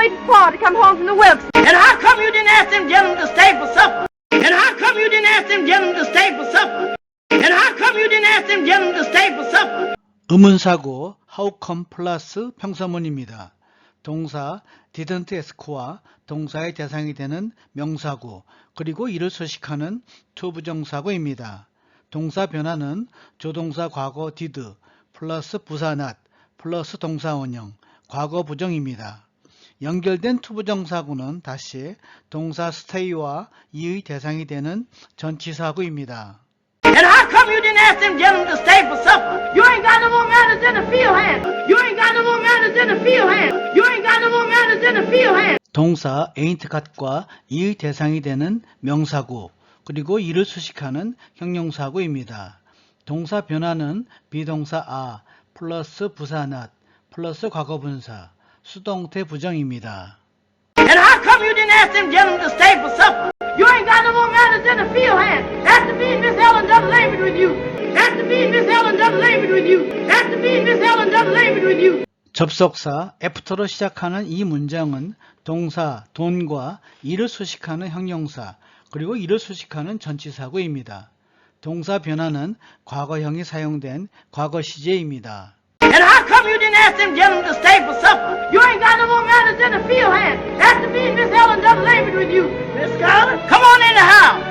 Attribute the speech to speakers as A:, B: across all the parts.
A: waiting for Pa to come home from the works.
B: And how come you didn't ask them gentlemen to stay for supper? And how come you didn't ask them gentlemen to stay for supper? And how come you didn't ask them gentlemen to stay for supper?
C: 의문사고 how come 플러스 평서문입니다. 동사 didn't ask와 동사의 대상이 되는 명사구 그리고 이를 수식하는 to 부정사구입니다. 동사 변화는 조동사 과거 did 플러스 부사 not 플러스 동사 원형 과거 부정입니다. 연결된 to 부정사구는 다시 동사 stay와 이의 대상이 되는 전치사구입니다.
B: And how come you didn't ask them gentlemen to stay for supper? You ain't got no more manners than a field hand. You ain't got no more manners than a field hand. You ain't got no more manners than a field hand.
C: 동사 ain't got과 이의 대상이 되는 명사구 그리고 이를 수식하는 형용사구입니다. 동사 변화는 비동사 아 플러스 부사 not 플러스 과거분사 수동태 부정입니다.
B: And how come you didn't ask them gentlemen to stay for supper? You ain't got no more manners than a field hand. That's to mean Miss Helen done labored with you. That's to mean Miss Helen done labored with you. That's to mean Miss Helen done labored with you.
C: 접속사 after로 시작하는 이 문장은 동사 돈과 이를 수식하는 형용사 그리고 이를 수식하는 전치사구입니다. 동사 변화는 과거형이 사용된 과거 시제입니다.
B: And how come you didn't ask them gentlemen to stay for supper? You ain't got no more manners than a field hand. To mean Miss Helen done labored with you. Miss Scarlett, come on in the house.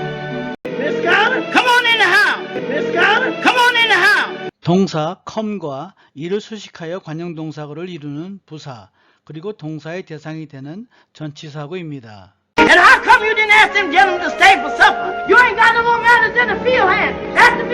B: Miss Scarlett, come on in the house. Miss Scarlett, come on in the house.
C: 동사 come과 이를 수식하여 관형동사구를 이루는 부사 그리고 동사의 대상이 되는 전치사구입니다.
B: And how come you didn't ask them gentlemen to stay for supper? You ain't got no more manners than a field hand. That's to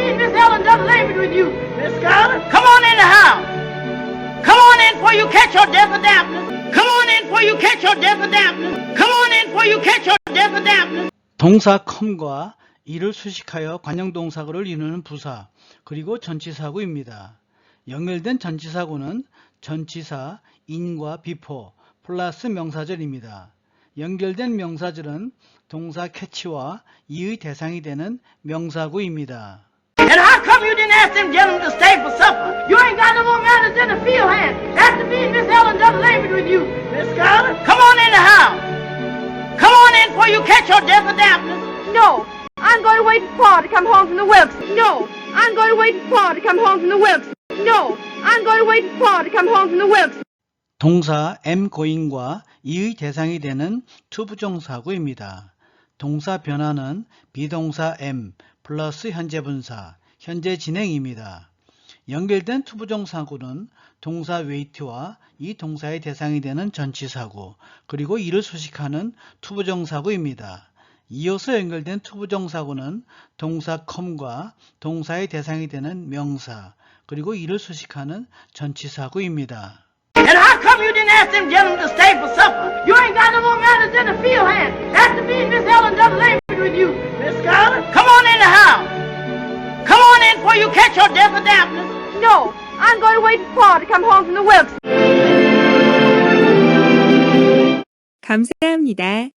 C: 동사 come과 이를 수식하여 관형동사구를 이루는 부사 그리고 전치사구입니다. 연결된 전치사구는 전치사 in과 before 플러스 명사절입니다. 연결된 명사절은 동사 catch와 이의 대상이 되는 명사구입니다.
B: And how come you didn't ask them gentlemen to stay for supper? You ain't got no more manners than a field hand. To mean Miss Helen done labored with you. Miss Scarlett, come on in the house. Come on in before you catch your death of dampness.
A: No, I'm going to wait for Pa to come home from the works. No, I'm going to wait for Pa to come home from the works. No, I'm going to wait for Pa to come home from the works.
C: 동사 am going과 이의 대상이 되는 투부정사구입니다. 동사 변화는 비동사 am 플러스 현재 분사, 현재 진행입니다. 연결된 투부정사구는 동사 wait와 이 동사의 대상이 되는 전치사구, 그리고 이를 수식하는 투부정사구입니다. 이어서 연결된 투부정사구는 동사 come과 동사의 대상이 되는 명사, 그리고 이를 수식하는 전치사구입니다.
B: And how come you didn't ask them gentlemen to stay for supper? You ain't got no more manners than a field hand. To mean Miss Helen done labored with you. Miss Scarlett, come on in the house. Come on in before you catch your death.
A: No, I'm going to wait for Pa to come home from the works.
D: 감사합니다.